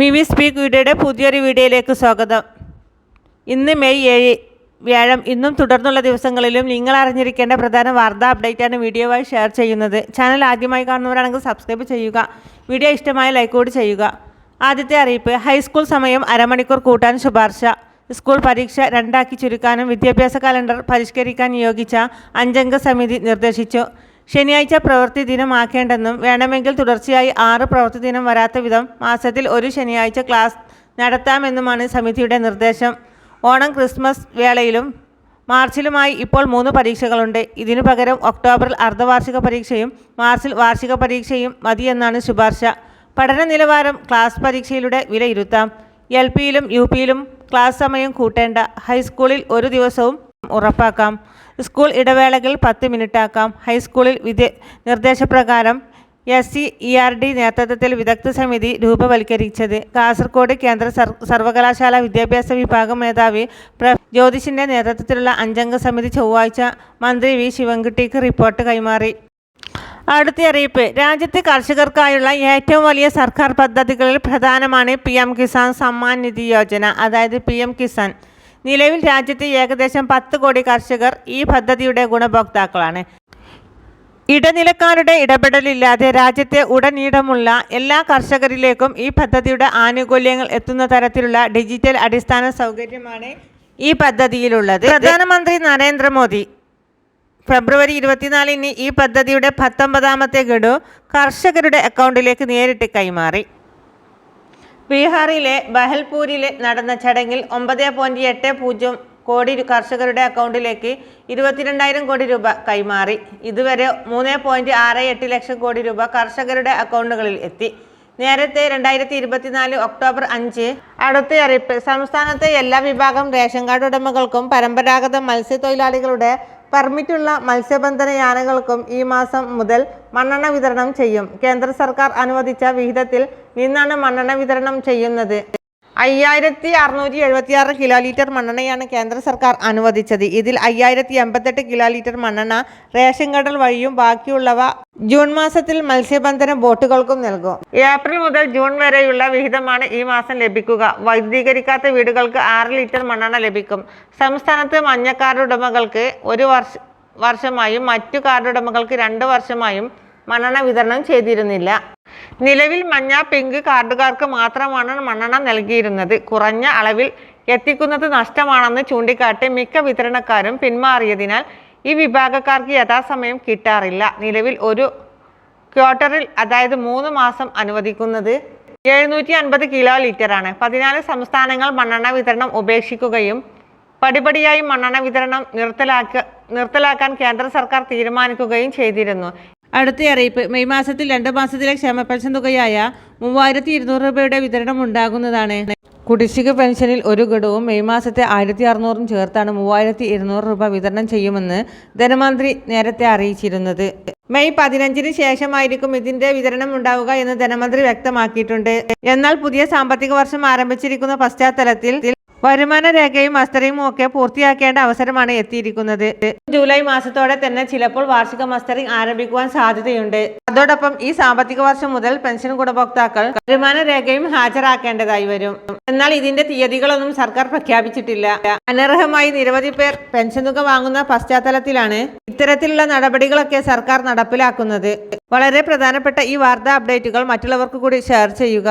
Mivi speak വീഡിയോയുടെ പുതിയൊരു വീഡിയോയിലേക്ക് സ്വാഗതം. ഇന്ന് മെയ് ഏഴ് വ്യാഴം. ഇന്നും തുടർന്നുള്ള ദിവസങ്ങളിലും നിങ്ങൾ അറിഞ്ഞിരിക്കേണ്ട പ്രധാന വാർത്താ അപ്ഡേറ്റാണ് വീഡിയോവായി ഷെയർ ചെയ്യുന്നത്. ചാനൽ ആദ്യമായി കാണുന്നവരാണെങ്കിൽ സബ്സ്ക്രൈബ് ചെയ്യുക. വീഡിയോ ഇഷ്ടമായ ലൈക്ക് കൂടി ചെയ്യുക. ആദ്യത്തെ അറിയിപ്പ് ഹൈസ്കൂൾ സമയം അരമണിക്കൂർ കൂട്ടാൻ ശുപാർശ. സ്കൂൾ പരീക്ഷ രണ്ടാക്കി ചുരുക്കാനും വിദ്യാഭ്യാസ കലണ്ടർ പരിഷ്കരിക്കാൻ നിയോഗിച്ച അഞ്ചംഗ സമിതി നിർദ്ദേശിച്ചു. ശനിയാഴ്ച പ്രവൃത്തി ദിനമാക്കേണ്ടെന്നും വേണമെങ്കിൽ തുടർച്ചയായി ആറ് പ്രവൃത്തി ദിനം വരാത്ത വിധം മാസത്തിൽ ഒരു ശനിയാഴ്ച ക്ലാസ് നടത്താമെന്നുമാണ് സമിതിയുടെ നിർദ്ദേശം. ഓണം ക്രിസ്മസ് വേളയിലും മാർച്ചിലുമായി ഇപ്പോൾ മൂന്ന് പരീക്ഷകളുണ്ട്. ഇതിനു പകരം ഒക്ടോബറിൽ അർദ്ധവാർഷിക പരീക്ഷയും മാർച്ചിൽ വാർഷിക പരീക്ഷയും മതിയെന്നാണ് ശുപാർശ. പഠന നിലവാരം ക്ലാസ് പരീക്ഷയിലൂടെ വിലയിരുത്താം. എൽ പിയിലും യു പിയിലും ക്ലാസ് സമയം കൂട്ടേണ്ട. ഹൈസ്കൂളിൽ ഒരു ദിവസവും ഉറപ്പാക്കാം. സ്കൂൾ ഇടവേളകൾ പത്ത് മിനിറ്റ് ആക്കാം ഹൈസ്കൂളിൽ വിദ്യ നിർദ്ദേശപ്രകാരം S C E R D നേതൃത്വത്തിൽ വിദഗ്ധ സമിതി രൂപവൽക്കരിച്ചത്. കാസർഗോഡ് കേന്ദ്ര സർ സർവകലാശാല വിദ്യാഭ്യാസ വിഭാഗം മേധാവി ജ്യോതിഷിന്റെ നേതൃത്വത്തിലുള്ള അഞ്ചംഗ സമിതി ചൊവ്വാഴ്ച മന്ത്രി വി ശിവൻകുട്ടിക്ക് റിപ്പോർട്ട് കൈമാറി. അടുത്ത അറിയിപ്പ്. രാജ്യത്തെ കർഷകർക്കായുള്ള ഏറ്റവും വലിയ സർക്കാർ പദ്ധതികളിൽ പ്രധാനമാണ് പി എം കിസാൻ സമ്മാൻ നിധി യോജന. അതായത് പി എം കിസാൻ. നിലവിൽ രാജ്യത്തെ ഏകദേശം പത്ത് കോടി കർഷകർ ഈ പദ്ധതിയുടെ ഗുണഭോക്താക്കളാണ്. ഇടനിലക്കാരുടെ ഇടപെടലില്ലാതെ രാജ്യത്തെ ഉടനീളമുള്ള എല്ലാ കർഷകരിലേക്കും ഈ പദ്ധതിയുടെ ആനുകൂല്യങ്ങൾ എത്തുന്ന തരത്തിലുള്ള ഡിജിറ്റൽ അടിസ്ഥാന സൗകര്യമാണ് ഈ പദ്ധതിയിലുള്ളത്. പ്രധാനമന്ത്രി നരേന്ദ്രമോദി ഫെബ്രുവരി ഇരുപത്തിനാലിന് ഈ പദ്ധതിയുടെ പത്തൊമ്പതാമത്തെ ഗഡു കർഷകരുടെ അക്കൗണ്ടിലേക്ക് നേരിട്ട് കൈമാറി. ബീഹാറിലെ ബഹൽപൂരിൽ നടന്ന ചടങ്ങിൽ ഒമ്പത് പോയിന്റ് എട്ട് പൂജ്യം കോടി കർഷകരുടെ അക്കൗണ്ടിലേക്ക് ഇരുപത്തിരണ്ടായിരം കോടി രൂപ കൈമാറി. ഇതുവരെ മൂന്ന് പോയിന്റ് ആറ് എട്ട് ലക്ഷം കോടി രൂപ കർഷകരുടെ അക്കൗണ്ടുകളിൽ എത്തി. നേരത്തെ രണ്ടായിരത്തി ഇരുപത്തിനാല് ഒക്ടോബർ അഞ്ച് അടുത്ത അറിയിപ്പ്. സംസ്ഥാനത്തെ എല്ലാ വിഭാഗം റേഷൻ കാർഡ് ഉടമകൾക്കും പരമ്പരാഗത മത്സ്യത്തൊഴിലാളികളുടെ പെർമിറ്റുള്ള മത്സ്യബന്ധന യാനങ്ങൾക്കും ഈ മാസം മുതൽ മണ്ണെണ്ണ വിതരണം ചെയ്യും. കേന്ദ്ര സർക്കാർ അനുവദിച്ച വിഹിതത്തിൽ നിന്നാണ് മണ്ണെണ്ണ വിതരണം ചെയ്യുന്നത്. അയ്യായിരത്തി അറുന്നൂറ്റി എഴുപത്തിയാറ് കിലോ ലിറ്റർ മണ്ണെണ്ണയാണ് കേന്ദ്ര സർക്കാർ അനുവദിച്ചത്. ഇതിൽ അയ്യായിരത്തി എൺപത്തെട്ട് കിലോ ലിറ്റർ മണ്ണെണ്ണ റേഷൻ കടൽ വഴിയും ബാക്കിയുള്ളവ ജൂൺ മാസത്തിൽ മത്സ്യബന്ധന ബോട്ടുകൾക്കും നൽകും. ഏപ്രിൽ മുതൽ ജൂൺ വരെയുള്ള വിഹിതമാണ് ഈ മാസം ലഭിക്കുക. വൈദ്യുതീകരിക്കാത്ത വീടുകൾക്ക് ആറ് ലിറ്റർ മണ്ണെണ്ണ ലഭിക്കും. സംസ്ഥാനത്ത് മഞ്ഞ കാർഡ് ഉടമകൾക്ക് ഒരു വർഷ വർഷമായും മറ്റു കാർഡുടമകൾക്ക് രണ്ട് വർഷമായും മണ്ണെണ്ണ വിതരണം ചെയ്തിരുന്നില്ല. നിലവിൽ മഞ്ഞ പിങ്ക് കാർഡുകാർക്ക് മാത്രമാണ് മണ്ണെണ്ണ നൽകിയിരുന്നത്. കുറഞ്ഞ അളവിൽ എത്തിക്കുന്നത് നഷ്ടമാണെന്ന് ചൂണ്ടിക്കാട്ടി മിക്ക വിതരണക്കാരും പിന്മാറിയതിനാൽ ഈ വിഭാഗക്കാർക്ക് യഥാസമയം കിട്ടാറില്ല. നിലവിൽ ഒരു ക്വാർട്ടറിൽ അതായത് മൂന്ന് മാസം അനുവദിക്കുന്നത് എഴുന്നൂറ്റി അൻപത് കിലോ ലിറ്ററാണ്. പതിനാല് സംസ്ഥാനങ്ങൾ മണ്ണെണ്ണ വിതരണം ഉപേക്ഷിക്കുകയും പടിപടിയായി മണ്ണെണ്ണ വിതരണം നിർത്തലാക്ക നിർത്തലാക്കാൻ കേന്ദ്ര സർക്കാർ തീരുമാനിക്കുകയും ചെയ്തിരുന്നു. അടുത്ത അറിയിപ്പ്. മെയ് മാസത്തിൽ രണ്ട് മാസത്തിലെ ക്ഷേമ പെൻഷൻ തുകയായ മൂവായിരത്തി ഇരുന്നൂറ് രൂപയുടെ വിതരണം ഉണ്ടാകുന്നതാണ്. കുടിശ്ശിക പെൻഷനിൽ ഒരു ഘടവും മെയ് മാസത്തെ ആയിരത്തി അറുന്നൂറും ചേർത്താണ് മൂവായിരത്തി ഇരുന്നൂറ് രൂപ വിതരണം ചെയ്യുമെന്ന് ധനമന്ത്രി നേരത്തെ അറിയിച്ചിരുന്നത്. മെയ് പതിനഞ്ചിന് ശേഷമായിരിക്കും ഇതിന്റെ വിതരണം ഉണ്ടാവുക എന്ന് ധനമന്ത്രി വ്യക്തമാക്കിയിട്ടുണ്ട്. എന്നാൽ പുതിയ സാമ്പത്തിക വർഷം ആരംഭിച്ചിരിക്കുന്ന പശ്ചാത്തലത്തിൽ വരുമാന രേഖയും മസ്തറിയും ഒക്കെ പൂർത്തിയാക്കേണ്ട അവസരമാണ് എത്തിയിരിക്കുന്നത്. ജൂലൈ മാസത്തോടെ തന്നെ ചിലപ്പോൾ വാർഷിക മസ്റ്ററിംഗ് ആരംഭിക്കുവാൻ സാധ്യതയുണ്ട്. അതോടൊപ്പം ഈ സാമ്പത്തിക വർഷം മുതൽ പെൻഷൻ ഗുണഭോക്താക്കൾ വരുമാന രേഖയും ഹാജരാക്കേണ്ടതായി വരും. എന്നാൽ ഇതിന്റെ തീയതികളൊന്നും സർക്കാർ പ്രഖ്യാപിച്ചിട്ടില്ല. അനർഹമായി നിരവധി പേർ പെൻഷൻ തുക വാങ്ങുന്ന പശ്ചാത്തലത്തിലാണ് ഇത്തരത്തിലുള്ള നടപടികളൊക്കെ സർക്കാർ നടപ്പിലാക്കുന്നത്. വളരെ പ്രധാനപ്പെട്ട ഈ വാർത്താ അപ്ഡേറ്റുകൾ മറ്റുള്ളവർക്ക് കൂടി ഷെയർ ചെയ്യുക.